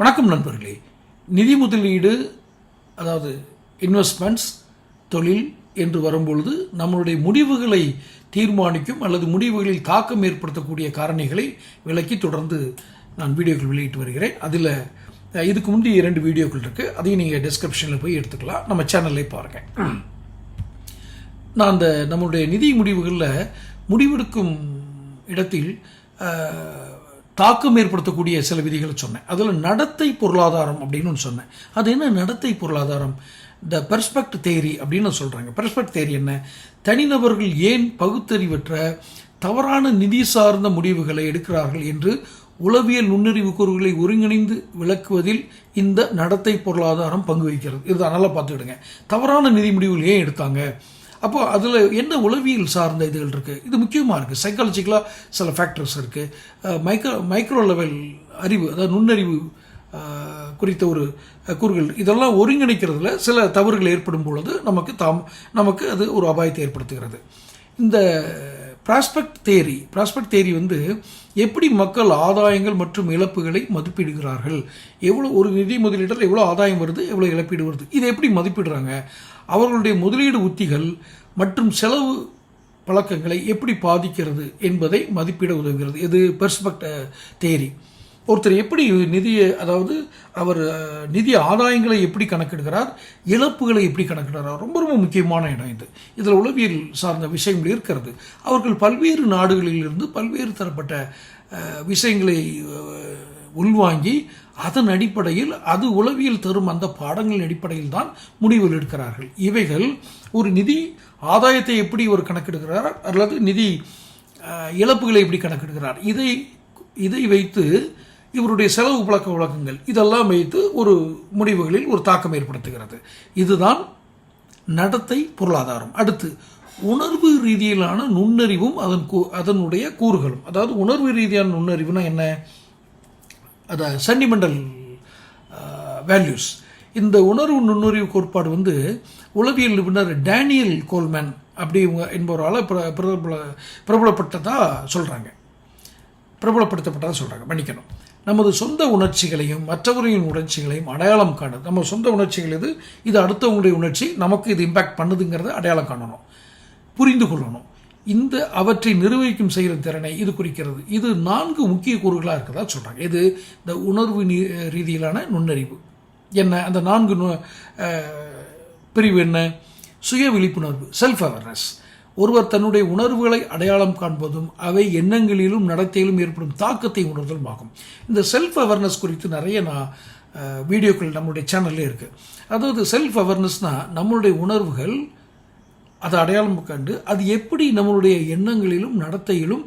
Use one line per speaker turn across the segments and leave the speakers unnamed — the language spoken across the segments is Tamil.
வணக்கம் நண்பர்களே. நிதி முதலீடு அதாவது இன்வெஸ்ட்மெண்ட்ஸ் தொழில் என்று வரும்பொழுது நம்மளுடைய முடிவுகளை தீர்மானிக்கும் அல்லது முடிவுகளில் தாக்கம் ஏற்படுத்தக்கூடிய காரணிகளை விளக்கி தொடர்ந்து நான் வீடியோக்கள் வெளியிட்டு வருகிறேன். அதில் இதுக்கு முந்தைய இரண்டு வீடியோக்கள் இருக்குது அதையும் நீங்கள் டிஸ்கிரிப்ஷனில் போய் எடுத்துக்கலாம். நம்ம சேனல்லே பாருங்கள் நான் அந்த நம்மளுடைய நிதி முடிவுகளில் முடிவெடுக்கும் இடத்தில் தாக்கம் ஏற்படுத்தக்கூடிய சில விதிகளை சொன்னேன். அதில் நடத்தை பொருளாதாரம் அப்படின்னு ஒன்று சொன்னேன். அது என்ன நடத்தை பொருளாதாரம்? த பெர்ஸ்பெக்ட் தேரி அப்படின்னு சொல்கிறாங்க பெர்ஸ்பெக்ட் தேரி என்ன? தனிநபர்கள் ஏன் பகுத்தறிவற்ற தவறான நிதி சார்ந்த முடிவுகளை எடுக்கிறார்கள் என்று உளவியல் நுண்ணறிவு கூறுகளை ஒருங்கிணைந்து விளக்குவதில் இந்த நடத்தை பொருளாதாரம் பங்கு வகிக்கிறது. இது நல்லா பார்த்துக்கிடுங்க. தவறான நிதி முடிவுகள் ஏன் எடுத்தாங்க? அப்போ அதில் என்ன உளவியல் சார்ந்த இதுகள் இருக்குது இது முக்கியமாக இருக்குது சைக்காலஜிக்கலாக சில ஃபேக்டர்ஸ் இருக்குது மைக்ரோ மைக்ரோ லெவல் அறிவு அதாவது நுண்ணறிவு குறித்த ஒரு கூறுகள். இதெல்லாம் ஒருங்கிணைக்கிறதுல சில தவறுகள் ஏற்படும் பொழுது நமக்கு தாம் நமக்கு அது ஒரு அபாயத்தை ஏற்படுத்துகிறது. இந்த ப்ராஸ்பெக்ட் தேரி ப்ராஸ்பெக்ட் தேரி வந்து எப்படி மக்கள் ஆதாயங்கள் மற்றும் இழப்புகளை மதிப்பிடுகிறார்கள்? எவ்வளோ ஒரு நிதி முதலீட்டில் எவ்வளோ ஆதாயம் வருது எவ்வளோ இழப்பீடு வருது? இதை எப்படி மதிப்பிடுறாங்க? அவர்களுடைய முதலீடு உத்திகள் மற்றும் செலவு பழக்கங்களை எப்படி பாதிக்கிறது என்பதை மதிப்பிட உதவுகிறது. இது பெர்ஸ்பெக்ட் தேரி ஒருத்தர் எப்படி நிதியை அதாவது அவர் நிதி ஆதாயங்களை எப்படி கணக்கிடுகிறார் இழப்புகளை எப்படி கணக்கிடுகிறார் ரொம்ப ரொம்ப முக்கியமான இடம் இது. இதில் உளவியல் சார்ந்த விஷயங்கள் இருக்கிறது. அவர்கள் பல்வேறு நாடுகளிலிருந்து பல்வேறு தரப்பட்ட விஷயங்களை உள்வாங்கி அதன் அடிப்படையில் அது உளவியல் தரும் அந்த பாடங்களின் அடிப்படையில் தான் முடிவுகள் எடுக்கிறார்கள். இவைகள் ஒரு நிதி ஆதாயத்தை எப்படி ஒரு கணக்கெடுக்கிறார் அல்லது நிதி இழப்புகளை எப்படி கணக்கெடுக்கிறார் இதை இதை வைத்து இவருடைய செலவு பழக்க வழக்கங்கள் இதெல்லாம் வைத்து ஒரு முடிவுகளில் ஒரு தாக்கம் ஏற்படுத்துகிறது. இதுதான் நடத்தை பொருளாதாரம். அடுத்து உணர்வு ரீதியிலான நுண்ணறிவும் அதன் கூ அதனுடைய கூறுகளும். அதாவது உணர்வு ரீதியான நுண்ணறிவுனா என்ன? அத சென்டிமெண்டல் வேல்யூஸ் இந்த உணர்வு நுண்ணறிவு கோட்பாடு வந்து உளவியல் நிபுணர் டேனியல் கோல்மேன் அப்படி என்பவரால் பிர பிரபல பிரபலப்பட்டதாக சொல்கிறாங்க பிரபலப்படுத்தப்பட்டதாக சொல்கிறாங்க மன்னிக்கணும். நமது சொந்த உணர்ச்சிகளையும் மற்றவர்களின் உணர்ச்சிகளையும் அடையாளம் காணுது நம்ம சொந்த உணர்ச்சிகள் இது இது அடுத்தவங்களுடைய உணர்ச்சி. நமக்கு இது இம்பேக்ட் பண்ணுதுங்கிறத அடையாளம் காணணும். புரிந்து கொள்ளணும். இந்த அவற்றை நிர்வகிக்கும் செய்கிற திறனை இது குறிக்கிறது. இது நான்கு முக்கிய கூறுகளாக இருக்கிறதா சொல்கிறாங்க இது இந்த உணர்வு நீ- ரீதியிலான நுண்ணறிவு. என்ன? அந்த நான்கு நு- பிரிவு என்ன? சுய விழிப்புணர்வு செல்ஃப் அவேர்னஸ் ஒருவர் தன்னுடைய உணர்வுகளை அடையாளம் காண்பதும் அவை எண்ணங்களிலும் நடத்தையிலும் ஏற்படும் தாக்கத்தை உணர்தலும் ஆகும். இந்த செல்ஃப் அவேர்னஸ் குறித்து நிறைய நான் வீடியோக்கள் நம்மளுடைய சேனல்லே இருக்குது அதாவது செல்ஃப் அவேர்னஸ்னால் நம்மளுடைய உணர்வுகள் அதை அடையாளம் கண்டு அது எப்படி நம்மளுடைய எண்ணங்களிலும் நடத்தையிலும்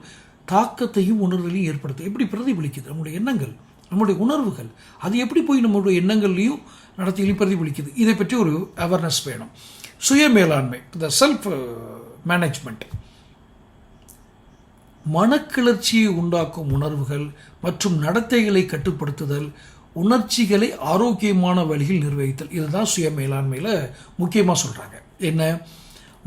தாக்கத்தையும் உணர்வுகளையும் ஏற்படுத்தும் எப்படி பிரதிபலிக்குது? நம்மளுடைய எண்ணங்கள் நம்மளுடைய உணர்வுகள் அது எப்படி போய் நம்மளுடைய எண்ணங்கள்லையும் நடத்தியிலையும் பிரதிபலிக்குது? இதை பற்றி ஒரு அவேர்னஸ் வேணும். சுய மேலாண்மை இந்த செல்ஃப் மேனேஜ்மெண்ட் மனக்கிளர்ச்சியை உண்டாக்கும் உணர்வுகள் மற்றும் நடத்தைகளை கட்டுப்படுத்துதல் உணர்ச்சிகளை ஆரோக்கியமான வழியில் நிர்வகித்தல். இதுதான் சுய மேலாண்மையில் முக்கியமாக சொல்கிறாங்க என்ன?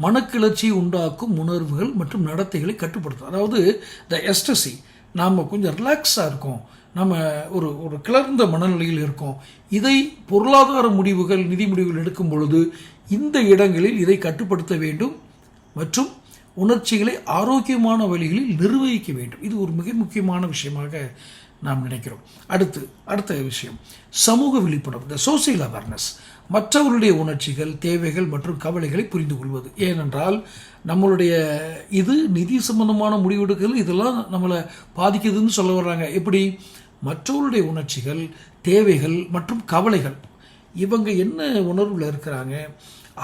மனக்கிளர்ச்சியை உண்டாக்கும் உணர்வுகள் மற்றும் நடத்தைகளை கட்டுப்படுத்தும். அதாவது த எஸ்டசி நாம் கொஞ்சம் ரிலாக்ஸாக இருக்கோம். நம்ம ஒரு ஒரு கிளர்ந்த மனநிலையில் இருக்கோம். இதை பொருளாதார முடிவுகள் நிதி முடிவுகள் எடுக்கும் பொழுது இந்த இடங்களில் இதை கட்டுப்படுத்த வேண்டும். மற்றும் உணர்ச்சிகளை ஆரோக்கியமான வழிகளில் நிர்வகிக்க வேண்டும். இது ஒரு மிக முக்கியமான விஷயமாக நாம் நினைக்கிறோம். அடுத்து அடுத்த விஷயம். சமூக விழிப்புணர்வு இந்த சோசியல் அவேர்னஸ் மற்றவர்களுடைய உணர்ச்சிகள் தேவைகள் மற்றும் கவலைகளை புரிந்து கொள்வது. ஏனென்றால் நம்மளுடைய இது நிதி சம்பந்தமான முடிவெடுக்கல் இதெல்லாம் நம்மளை பாதிக்குதுன்னு சொல்ல வர்றாங்க. எப்படி? மற்றவருடைய உணர்ச்சிகள் தேவைகள் மற்றும் கவலைகள் இவங்க என்ன உணர்வில் இருக்கிறாங்க?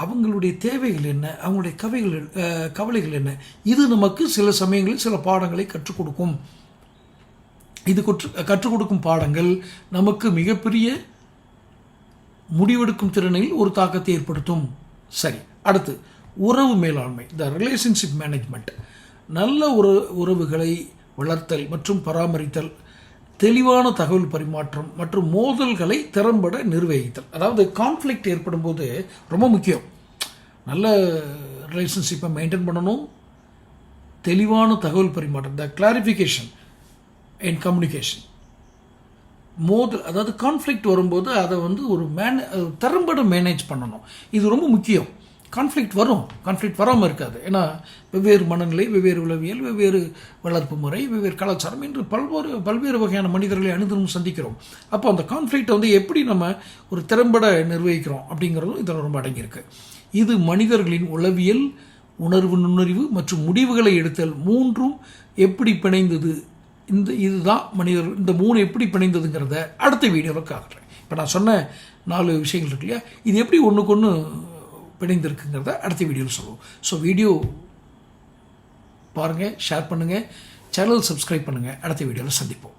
அவங்களுடைய தேவைகள் என்ன? அவங்களுடைய கவைகள் கவலைகள் என்ன? இது நமக்கு சில சமயங்களில் சில பாடங்களை கற்றுக் கொடுக்கும். இது கற்று கற்றுக் கொடுக்கும் பாடங்கள் நமக்கு மிகப்பெரிய முடிவெடுக்கும் திறனில் ஒரு தாக்கத்தை ஏற்படுத்தும். சரி அடுத்து உறவு மேலாண்மை த ரிலேஷன்ஷிப் மேனேஜ்மெண்ட் நல்ல உற உறவுகளை வளர்த்தல் மற்றும் பராமரித்தல் தெளிவான தகவல் பரிமாற்றம் மற்றும் மோதல்களை திறம்பட நிர்வகித்தல். அதாவது கான்ஃப்ளிக்ட் ஏற்படும் போது ரொம்ப முக்கியம். நல்ல ரிலேஷன்ஷிப்பை மெயின்டைன் பண்ணணும். தெளிவான தகவல் பரிமாற்றம். த கிளாரிஃபிகேஷன் அண்ட் கம்யூனிகேஷன் மோதல் அதாவது கான்ஃப்ளிக்ட் வரும்போது அதை வந்து ஒரு மேனே திறம்பட மேனேஜ் பண்ணணும். இது ரொம்ப முக்கியம். கான்ஃப்ளிக்ட் வரும். கான்ஃப்ளிக்ட் வராமல் இருக்காது. ஏன்னா வெவ்வேறு மனநிலை வெவ்வேறு உளவியல் வெவ்வேறு வளர்ப்பு முறை வெவ்வேறு கலாச்சாரம் என்று பல்வேறு பல்வேறு வகையான மனிதர்களை அனுதினம் சந்திக்கிறோம். அப்போ அந்த கான்ஃப்ளிக்ட்டை வந்து எப்படி நம்ம ஒரு திறம்பட நிர்வகிக்கிறோம் அப்படிங்கிறதும் இதில் ரொம்ப அடங்கியிருக்கு. இது மனிதர்களின் உளவியல் உணர்வு நுண்ணறிவு மற்றும் முடிவுகளை எடுத்தல் மூன்றும் எப்படி பிணைந்தது? இந்த இதுதான் மனிதர் இந்த மூணு எப்படி பிணைந்ததுங்கிறத அடுத்த வீடியோவில் காட்டுறேன். இப்போ நான் சொன்ன நாலு விஷயங்கள் இருக்கு இல்லையா? இது எப்படி ஒன்றுக்கு ஒன்று பிணைந்திருக்குங்கிறத அடுத்த வீடியோவில் சொல்லுவோம். ஸோ வீடியோ பாருங்கள் ஷேர் பண்ணுங்கள் சேனல் சப்ஸ்கிரைப் பண்ணுங்கள் அடுத்த வீடியோவில் சந்திப்போம்.